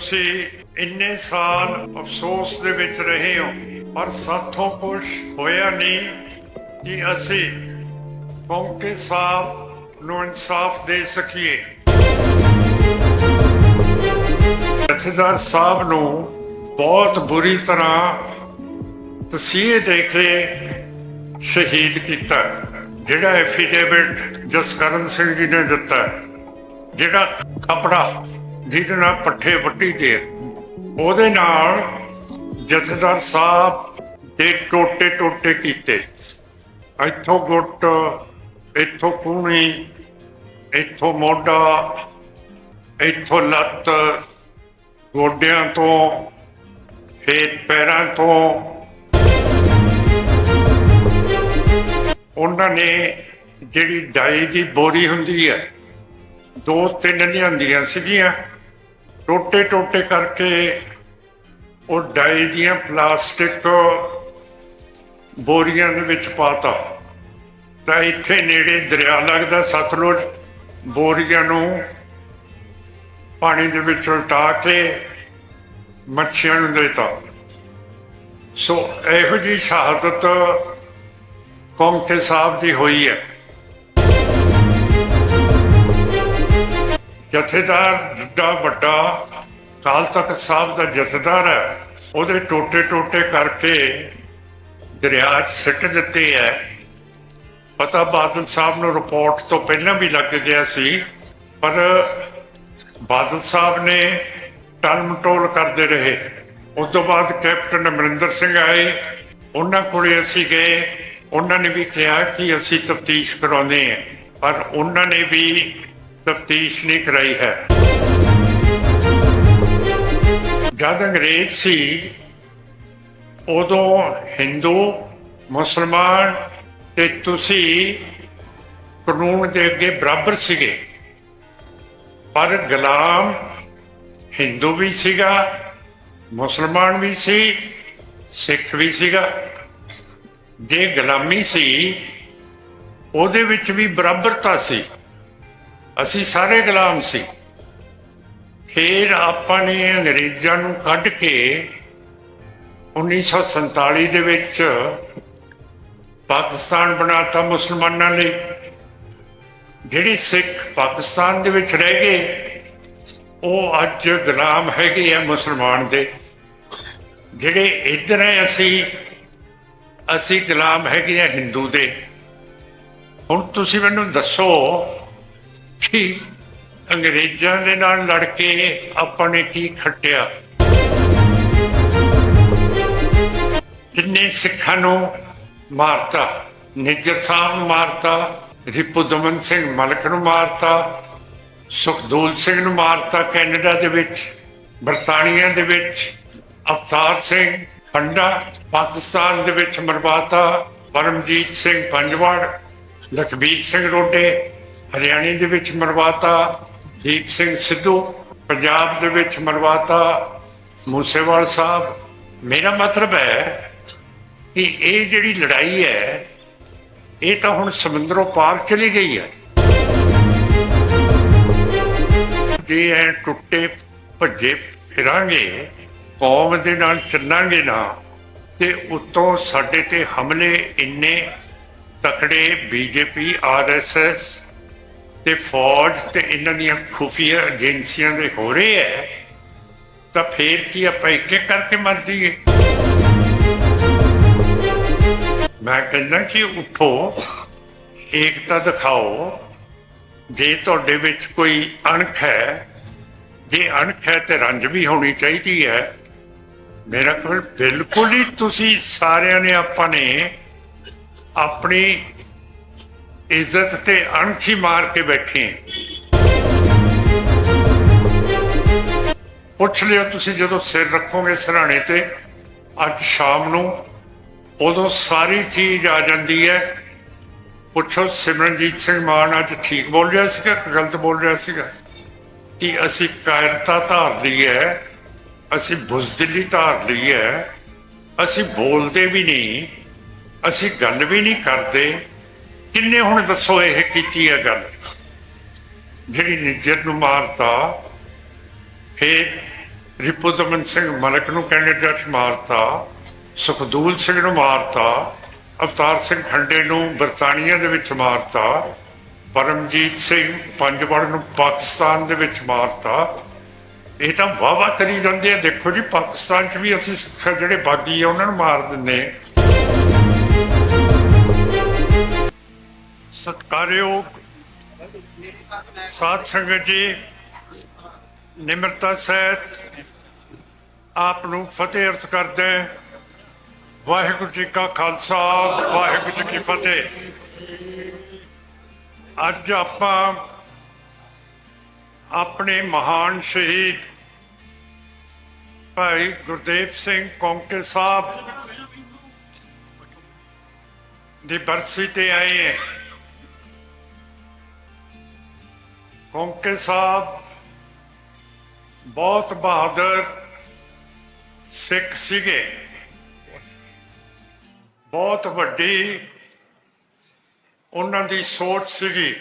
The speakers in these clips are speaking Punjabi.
ਤੁਸੀਂ ਇੰਨੇ ਸਾਲ ਅਫਸੋਸ ਦੇ ਵਿੱਚ ਰਹੇ ਹੋ, ਪਰ ਸਾਥੋਂ ਕੁਝ ਹੋਇਆ ਨਹੀਂ ਕਿ ਅਸੀਂ ਕੌਂਕੇ ਸਾਹਿਬ ਨੂੰ ਇਨਸਾਫ ਦੇ ਸਕੀਏ। ਜਥੇਦਾਰ ਸਾਹਿਬ ਨੂੰ ਬਹੁਤ ਬੁਰੀ ਤਰ੍ਹਾਂ ਤਸੀਹੇ ਦੇ ਕੇ ਸ਼ਹੀਦ ਕੀਤਾ। ਜਿਹੜਾ ਐਫੀਡੇਵਿਟ ਜਸਕਰਨ ਸਿੰਘ ਜੀ ਨੇ ਦਿੱਤਾ, ਜਿਹੜਾ ਕਪੜਾ ਜਿਹਦੇ ਨਾਲ ਪੱਠੇ ਵੱਟੀ ਦੇ ਉਹਦੇ ਨਾਲ ਜਥੇਦਾਰ ਸਾਹਿਬ ਦੇ ਟੋਟੇ ਟੋਟੇ ਕੀਤੇ। ਇੱਥੋਂ ਗੁੱਟ, ਇੱਥੋਂ ਕੂਣੀ, ਇੱਥੋਂ ਮੋਢਾ, ਇੱਥੋਂ ਲੱਤ, ਗੋਡਿਆਂ ਤੋਂ ਫੇਰ ਪੈਰਾਂ ਤੋਂ। ਉਹਨਾਂ ਨੇ ਜਿਹੜੀ ਡਾਈ ਦੀ ਬੋਰੀ ਹੁੰਦੀ ਹੈ, ਦੋ ਤਿੰਨ ਲਿਆਂਦੀਆਂ ਸੀਗੀਆਂ। ਟੋਟੇ ਟੋਟੇ ਕਰਕੇ ਉਹ ਡਾਈ ਦੀਆਂ ਪਲਾਸਟਿਕ ਬੋਰੀਆਂ ਦੇ ਵਿੱਚ ਪਾਤਾ। ਤਾਂ ਇੱਥੇ ਨੇੜੇ ਦਰਿਆ ਲੱਗਦਾ, ਸਤਲੁਜ ਬੋਰੀਆਂ ਨੂੰ ਪਾਣੀ ਦੇ ਵਿੱਚ ਉਲਟਾ ਕੇ ਮੱਛੀਆਂ ਨੂੰ ਦੇਤਾ। ਸੋ ਇਹੋ ਜੀ ਸ਼ਹਾਦਤ ਕੌਮਕੇ ਸਾਹਿਬ ਦੀ ਹੋਈ ਹੈ। ਜਥੇਦਾਰ ਜਿੱਡਾ ਵੱਡਾ ਕਾਲ ਤਖ਼ਤ ਸਾਹਿਬ ਦਾ ਜਥੇਦਾਰ ਹੈ, ਉਹਦੇ ਟੋਟੇ ਟੋਟੇ ਕਰਕੇ ਦਰਿਆ 'ਚ ਸਿੱਟ ਦਿੱਤੇ ਹੈ। ਪਤਾ ਬਾਦਲ ਸਾਹਿਬ ਨੂੰ ਰਿਪੋਰਟ ਤੋਂ ਪਹਿਲਾਂ ਵੀ ਲੱਗ ਗਿਆ ਸੀ, ਪਰ ਬਾਦਲ ਸਾਹਿਬ ਨੇ ਟਲਮਟੋਲ ਕਰਦੇ ਰਹੇ। ਉਸ ਤੋਂ ਬਾਅਦ ਕੈਪਟਨ ਅਮਰਿੰਦਰ ਸਿੰਘ ਆਏ। ਉਹਨਾਂ ਕੋਲੇ ਅਸੀਂ ਗਏ। ਉਹਨਾਂ ਨੇ ਵੀ ਕਿਹਾ ਕਿ ਅਸੀਂ ਤਫਤੀਸ਼ ਕਰਾਉਂਦੇ ਹਾਂ, ਪਰ ਉਹਨਾਂ ਨੇ ਵੀ ਤਫਤੀਸ਼ ਨਹੀਂ ਕਰਾਈ ਹੈ। ਜਦ ਅੰਗਰੇਜ਼ ਸੀ, ਉਦੋਂ ਹਿੰਦੂ, ਮੁਸਲਮਾਨ ਤੇ ਤੁਸੀਂ ਕਾਨੂੰਨ ਦੇ ਅੱਗੇ ਬਰਾਬਰ ਸੀਗੇ। ਪਰ ਗੁਲਾਮ ਹਿੰਦੂ ਵੀ ਸੀਗਾ, ਮੁਸਲਮਾਨ ਵੀ ਸੀ, ਸਿੱਖ ਵੀ ਸੀਗਾ। ਜੇ ਗੁਲਾਮੀ ਸੀ, ਉਹਦੇ ਵਿੱਚ ਵੀ ਬਰਾਬਰਤਾ ਸੀ। ਅਸੀਂ ਸਾਰੇ ਗੁਲਾਮ ਸੀ। ਫਿਰ ਆਪਾਂ ਨੇ ਅੰਗਰੇਜ਼ਾਂ ਨੂੰ ਕੱਢ ਕੇ 1947 ਦੇ ਵਿੱਚ ਪਾਕਿਸਤਾਨ ਬਣਾਤਾ ਮੁਸਲਮਾਨਾਂ ਲਈ। ਜਿਹੜੇ ਸਿੱਖ ਪਾਕਿਸਤਾਨ ਦੇ ਵਿੱਚ ਰਹਿ ਗਏ, ਉਹ ਅੱਜ ਗੁਲਾਮ ਹੈਗੇ ਆ ਮੁਸਲਮਾਨ ਦੇ। ਜਿਹੜੇ ਇੱਧਰ ਹੈ ਅਸੀਂ ਅਸੀਂ ਗੁਲਾਮ ਹੈਗੇ ਆ ਹਿੰਦੂ ਦੇ। ਹੁਣ ਤੁਸੀਂ ਮੈਨੂੰ ਦੱਸੋ ਕਿ ਅੰਗਰੇਜ਼ਾਂ ਦੇ ਨਾਲ ਲੜ ਕੇ ਆਪਾਂ ਨੇ ਕੀ ਖੱਟਿਆ? ਕਿੰਨੇ ਸਿੱਖਾਂ ਨੂੰ ਮਾਰਤਾ? ਨਿੱਜਰ ਸਾਹਿਬ ਨੂੰ ਮਾਰਤਾ, ਰਿਪੂ ਦਮਨ ਸਿੰਘ ਮਲਕ ਨੂੰ ਮਾਰਤਾ, ਸੁਖਦੂਲ ਸਿੰਘ ਨੂੰ ਮਾਰਤਾ ਕੈਨੇਡਾ ਦੇ ਵਿੱਚ, ਬਰਤਾਨੀਆ ਦੇ ਵਿੱਚ, ਅਵਤਾਰ ਸਿੰਘ ਖੰਡਾ ਪਾਕਿਸਤਾਨ ਦੇ ਵਿੱਚ ਮਰਵਾਤਾ, ਪਰਮਜੀਤ ਸਿੰਘ ਪੰਜਵਾੜ, ਲਖਬੀਰ ਸਿੰਘ ਰੋਡੇ ਹਰਿਆਣੇ ਦੇ ਵਿੱਚ ਮਰਵਾਤਾ ਦੀਪ ਸਿੰਘ ਸਿੱਧੂ, ਪੰਜਾਬ ਦੇ ਵਿੱਚ ਮਰਵਾਤਾ ਮੂਸੇਵਾਲ ਸਾਹਿਬ। ਮੇਰਾ ਮਤਲਬ ਹੈ ਕਿ ਇਹ ਜਿਹੜੀ ਲੜਾਈ ਹੈ, ਇਹ ਤਾਂ ਹੁਣ ਸਮੁੰਦਰੋਂ ਪਾਰ ਚਲੀ ਗਈ ਹੈ। ਜੇ ਐ ਟੁੱਟੇ, ਭੱਜੇ ਫਿਰਾਂਗੇ, ਕੌਮ ਦੇ ਨਾਲ ਚੱਲਾਂਗੇ ਨਾ, ਤੇ ਉਤੋਂ ਸਾਡੇ ਤੇ ਹਮਲੇ ਇੰਨੇ ਤਕੜੇ ਬੀਜੇਪੀ, ਆਰਐਸਐਸ ਤੇ ਫੌਜ ਤੇ ਇਹਨਾਂ ਦੀਆਂ ਖੁਫੀਆ ਏਜੰਸੀਆਂ ਦੇ ਹੋ ਰਹੇ ਹੈ, ਤਾਂ ਫੇਰ ਕੀ ਆਪਾਂ ਇੱਕ ਇੱਕ ਕਰਕੇ ਮਰ ਜਾਈਏ? ਮੈਂ ਕਹਿੰਦਾ ਕਿ ਉੱਠੋ, ਏਕਤਾ ਦਿਖਾਓ, ਜੇ ਤੁਹਾਡੇ ਵਿੱਚ ਕੋਈ ਅਣਖ ਹੈ, ਜੇ ਅਣਖ ਹੈ ਤੇ ਰੰਜ ਵੀ ਹੋਣੀ ਚਾਹੀਦੀ ਹੈ। ਮੇਰਾ ਕੋਲ ਬਿਲਕੁਲ ਹੀ ਤੁਸੀਂ ਸਾਰਿਆਂ ਨੇ ਆਪਾਂ ਨੇ ਆਪਣੀ ਇੱਜ਼ਤ ਤੇ ਅਣਖੀ ਮਾਰ ਕੇ ਬੈਠੇ ਹਾਂ। ਪੁੱਛ ਲਿਓ ਤੁਸੀਂ ਜਦੋਂ ਸਿਰ ਰੱਖੋਗੇ ਸਰਾਣੇ ਤੇ, ਅੱਜ ਸ਼ਾਮ ਨੂੰ ਉਦੋਂ ਸਾਰੀ ਚੀਜ਼ ਆ ਜਾਂਦੀ ਹੈ। ਪੁੱਛੋ ਸਿਮਰਨਜੀਤ ਸਿੰਘ ਮਾਨ ਅੱਜ ਠੀਕ ਬੋਲ ਰਿਹਾ ਸੀਗਾ ਕਿ ਗਲਤ ਬੋਲ ਰਿਹਾ ਸੀਗਾ? ਕਿ ਅਸੀਂ ਕਾਇਰਤਾ ਧਾਰ ਲਈ ਹੈ, ਅਸੀਂ ਬੁਜ਼ਦਿਲੀ ਧਾਰ ਲਈ ਹੈ, ਅਸੀਂ ਬੋਲਦੇ ਵੀ ਨਹੀਂ, ਅਸੀਂ ਗੱਲ ਵੀ ਨਹੀਂ ਕਰਦੇ। ਕਿੰਨੇ ਹੁਣ ਦੱਸੋ ਇਹ ਕੀਤੀ ਹੈ ਗੱਲ? ਜਿਹੜੀ ਨਿੱਜਰ ਨੂੰ ਮਾਰਤਾ, ਫਿਰ ਰਿਪੁਦਮਨ ਸਿੰਘ ਮਲਕ ਨੂੰ ਕੈਨੇਡਾ 'ਚ ਮਾਰਤਾ, ਸੁਖਦੂਲ ਸਿੰਘ ਨੂੰ ਮਾਰਤਾ, ਅਵਤਾਰ ਸਿੰਘ ਖੰਡੇ ਨੂੰ ਬਰਤਾਨੀਆ ਦੇ ਵਿੱਚ ਮਾਰਤਾ, ਪਰਮਜੀਤ ਸਿੰਘ ਪੰਜਵੜ ਨੂੰ ਪਾਕਿਸਤਾਨ ਦੇ ਵਿੱਚ ਮਾਰਤਾ। ਇਹ ਤਾਂ ਵਾਵਾ ਕਰੀ ਜਾਂਦੇ ਆ। ਦੇਖੋ ਜੀ, ਪਾਕਿਸਤਾਨ 'ਚ ਵੀ ਅਸੀਂ ਸਿੱਖ ਜਿਹੜੇ ਬਾਗੀ ਆ, ਉਹਨਾਂ ਨੂੰ ਮਾਰ ਦਿੰਦੇ ਸਤਕਾਰਯੋਗ ਸਾਧ ਸੰਗਤ ਜੀ, ਨਿਮਰਤਾ ਸਹਿਤ ਆਪ ਨੂੰ ਫਤਿਹ ਅਰਥ ਕਰਦੇ ਵਾਹਿਗੁਰੂ ਜੀ ਕਾ ਖਾਲਸਾ, ਵਾਹਿਗੁਰੂ ਜੀ ਕੀ ਫਤਿਹ। ਅੱਜ ਆਪਾਂ ਆਪਣੇ ਮਹਾਨ ਸ਼ਹੀਦ ਭਾਈ ਗੁਰਦੇਵ ਸਿੰਘ ਕੌਂਕੇ ਸਾਹਿਬ ਦੀ ਬਰਸੀ ਤੇ ਆਏ ਹੈ। ਕੌਂਕੇ ਸਾਹਿਬ, ਬਹੁਤ ਬਹਾਦਰ ਸਿੱਖ ਸੀਗੇ। ਬਹੁਤ ਵੱਡੀ ਉਹਨਾਂ ਦੀ ਸੋਚ ਸੀਗੀ।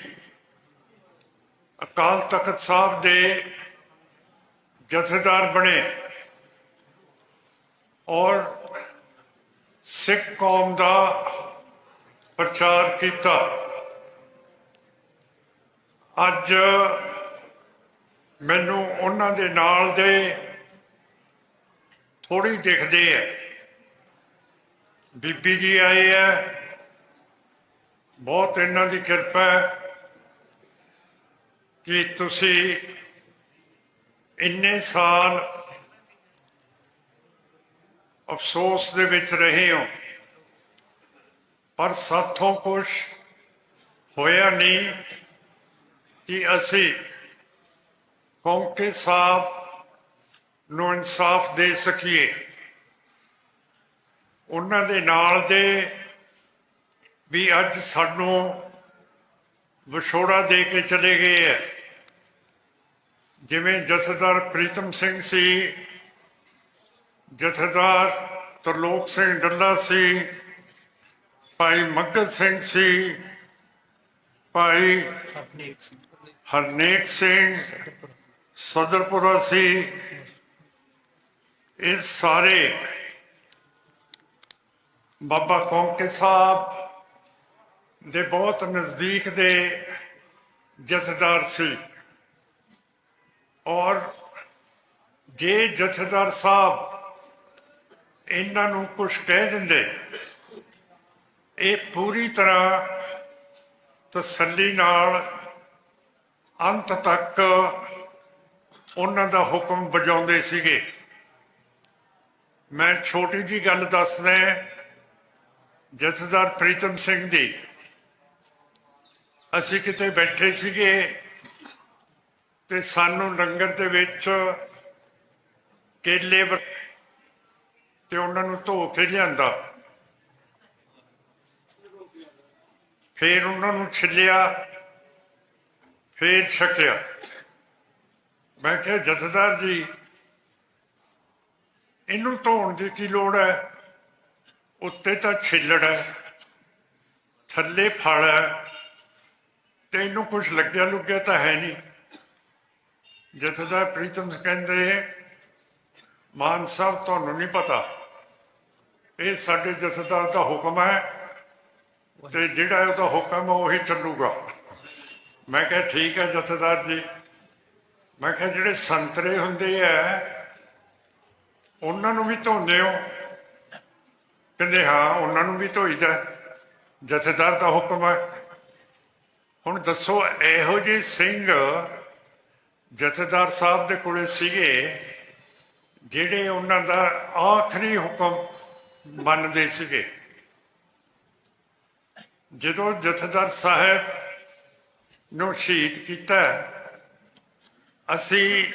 ਅਕਾਲ ਤਖਤ ਸਾਹਿਬ ਦੇ ਜਥੇਦਾਰ ਬਣੇ ਔਰ ਸਿੱਖ ਕੌਮ ਦਾ ਪ੍ਰਚਾਰ ਕੀਤਾ। ਅੱਜ ਮੈਨੂੰ ਉਹਨਾਂ ਦੇ ਨਾਲ ਦੇ ਥੋੜੀ ਦਿਖਦੇ ਹੈ ਬੀਬੀ ਜੀ ਆਏ ਹੈ ਬਹੁਤ ਇਹਨਾਂ ਦੀ ਕਿਰਪਾ ਹੈ ਕਿ ਤੁਸੀਂ ਇੰਨੇ ਸਾਲ ਅਫਸੋਸ ਦੇ ਵਿੱਚ ਰਹੇ ਹੋ। ਪਰ ਸਾਥੋਂ ਕੁਝ ਹੋਇਆ ਨਹੀਂ। ਕਿ ਅਸੀਂ ਕੌਂਕੇ ਸਾਹਿਬ ਨੂੰ ਇਨਸਾਫ ਦੇ ਸਕੀਏ। ਉਹਨਾਂ ਦੇ ਨਾਲ ਦੇ ਵੀ ਅੱਜ ਸਾਨੂੰ ਵਿਛੋੜਾ ਦੇ ਕੇ ਚਲੇ ਗਏ ਹੈ। ਜਿਵੇਂ ਜਥੇਦਾਰ ਪ੍ਰੀਤਮ ਸਿੰਘ ਸੀ, ਜਥੇਦਾਰ ਤਰਲੋਕ ਸਿੰਘ ਡੱਲਾ ਸੀ, ਭਾਈ ਮੱਗਤ ਸਿੰਘ ਸੀ, ਭਾਈ ਹਰਨੀਤ ਸਿੰਘ। ਹਰਨੇਕ ਸਿੰਘ, ਸਦਰਪੁਰਾ ਸੀ, ਇਹ ਸਾਰੇ ਬਾਬਾ ਕੌਂਕੇ ਸਾਹਿਬ ਦੇ ਬਹੁਤ ਨਜ਼ਦੀਕ ਦੇ ਜਥੇਦਾਰ ਸੀ। ਔਰ ਜੇ ਜਥੇਦਾਰ ਸਾਹਿਬ ਇਹਨਾਂ ਨੂੰ ਕੁਝ ਕਹਿ ਦਿੰਦੇ, ਇਹ ਪੂਰੀ ਤਰ੍ਹਾਂ ਤਸੱਲੀ ਨਾਲ ਅੰਤ ਤੱਕ ਉਹਨਾਂ ਦਾ ਹੁਕਮ ਵਜਾਉਂਦੇ ਸੀਗੇ। ਮੈਂ ਛੋਟੀ ਜੀ ਗੱਲ ਦੱਸਦਾ ਜਥੇਦਾਰ ਪ੍ਰੀਤਮ ਸਿੰਘ ਦੀ ਅਸੀਂ ਕਿਤੇ ਬੈਠੇ ਸੀਗੇ ਤੇ ਸਾਨੂੰ ਲੰਗਰ ਦੇ ਵਿੱਚ ਕੇਲੇ ਵਰ- ਤੇ ਉਹਨਾਂ ਨੂੰ ਧੋ ਕੇ ਲਿਆਂਦਾ। ਫਿਰ ਉਹਨਾਂ ਨੂੰ ਛਿੱਲਿਆ। ਫੇਰ ਛਕਿਆ। ਮੈਂ ਕਿਹਾ, ਜਥੇਦਾਰ ਜੀ, ਇਹਨੂੰ ਧੋਣ ਦੀ ਕੀ ਲੋੜ ਹੈ? ਉੱਤੇ ਤਾਂ ਛਿੱਲੜ ਹੈ, ਥੱਲੇ ਫਲ ਹੈ ਤੇ ਇਹਨੂੰ ਕੁਝ ਲੱਗਿਆ ਲੁੱਗਿਆ ਤਾਂ ਹੈ ਨਹੀਂ। ਜਥੇਦਾਰ ਪ੍ਰੀਤਮ ਕਹਿੰਦੇ, ਮਾਨ ਸਾਹਿਬ, ਤੁਹਾਨੂੰ ਨਹੀਂ ਪਤਾ। ਇਹ ਸਾਡੇ ਜਥੇਦਾਰ ਦਾ ਹੁਕਮ ਹੈ ਤੇ ਜਿਹੜਾ ਉਹਦਾ ਹੁਕਮ ਹੈ, ਉਹੀ ਚੱਲੂਗਾ। ਮੈਂ ਕਿਹਾ, ਠੀਕ ਹੈ ਜਥੇਦਾਰ ਜੀ। ਮੈਂ ਕਿਹਾ, ਜਿਹੜੇ ਸੰਤਰੇ ਹੁੰਦੇ ਆ, ਉਹਨਾਂ ਨੂੰ ਵੀ ਧੋਂਦੇ ਹੋ? ਕਹਿੰਦੇ, ਹਾਂ, ਉਹਨਾਂ ਨੂੰ ਵੀ ਧੋਈਦਾ। ਜਥੇਦਾਰ ਦਾ ਹੁਕਮ ਹੈ। ਹੁਣ ਦੱਸੋ, ਇਹੋ ਜਿਹੇ ਸਿੰਘ ਜਥੇਦਾਰ ਸਾਹਿਬ ਦੇ ਕੋਲੇ ਸੀਗੇ, ਜਿਹੜੇ ਉਹਨਾਂ ਦਾ ਆਖਰੀ ਹੁਕਮ ਮੰਨਦੇ ਸੀਗੇ। ਜਦੋਂ ਜਥੇਦਾਰ ਸਾਹਿਬ ਨੂੰ ਸ਼ਹੀਦ ਕੀਤਾ ਅਸੀਂ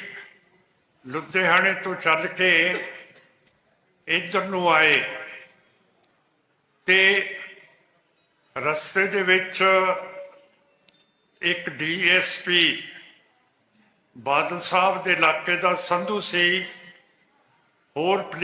ਲੁਧਿਆਣੇ ਤੋਂ ਚੱਲ ਕੇ ਇੱਧਰ ਨੂੰ ਆਏ ਤੇ ਰਸਤੇ ਦੇ ਵਿੱਚ ਇੱਕ ਡੀਐਸਪੀ ਬਾਦਲ ਸਾਹਿਬ ਦੇ ਇਲਾਕੇ ਦਾ ਸੰਧੂ ਸੀ, ਹੋਰ ਪੁਲਿਸ